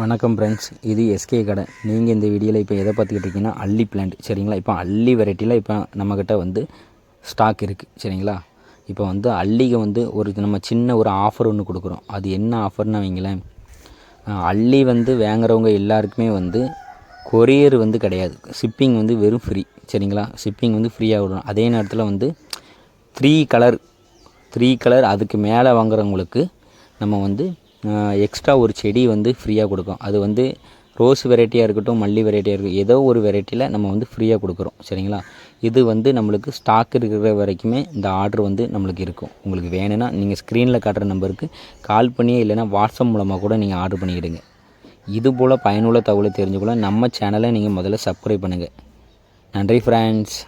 வணக்கம் ஃப்ரெண்ட்ஸ் இது எஸ்கே கடை. நீங்கள் இந்த வீடியோவில் இப்போ எதை பார்த்துக்கிட்டு இருக்கீங்கன்னா அள்ளி பிளான்ட் சரிங்களா? இப்போ அள்ளி வெரைட்டியில் இப்போ நம்மக்கிட்ட வந்து ஸ்டாக் இருக்குது சரிங்களா? இப்போ வந்து அள்ளிக்கு வந்து ஒரு நம்ம சின்ன ஒரு ஆஃபர் ஒன்று கொடுக்குறோம். அது என்ன ஆஃபர்னு வைங்களேன். அள்ளி வந்து வாங்குறவங்க எல்லாருக்குமே வந்து கொரியர் வந்து கிடையாது. ஷிப்பிங் வந்து வெறும் ஃப்ரீ சரிங்களா? ஷிப்பிங் வந்து ஃப்ரீயாக விடணும் அதே நேரத்தில் வந்து த்ரீ கலர் த்ரீ கலர் அதுக்கு மேலே வாங்குறவங்களுக்கு நம்ம வந்து எக்ஸ்ட்ரா ஒரு செடி வந்து ஃப்ரீயாக கொடுக்கும். அது வந்து ரோஸ் வெரைட்டியாக இருக்கட்டும் மல்லி வெரைட்டியாக இருக்கட்டும் ஏதோ ஒரு வெரைட்டியில் நம்ம வந்து ஃப்ரீயாக கொடுக்குறோம். சரிங்களா? இது வந்து நம்மளுக்கு ஸ்டாக் இருக்கிற வரைக்குமே இந்த ஆர்டர் வந்து நம்மளுக்கு இருக்கும். உங்களுக்கு வேணும்னா நீங்கள் ஸ்க்ரீனில் காட்டுற நம்பருக்கு கால் பண்ணியே இல்லைனா வாட்ஸ்அப் மூலமாக கூட நீங்கள் ஆர்டர் பண்ணிக்கிடுங்க. இது போல் பயனுள்ள தகவலை தெரிஞ்சுக்கொள்ள நம்ம சேனலை நீங்கள் முதல்ல சப்ஸ்கிரைப் பண்ணுங்கள் நன்றி ஃப்ரெண்ட்ஸ்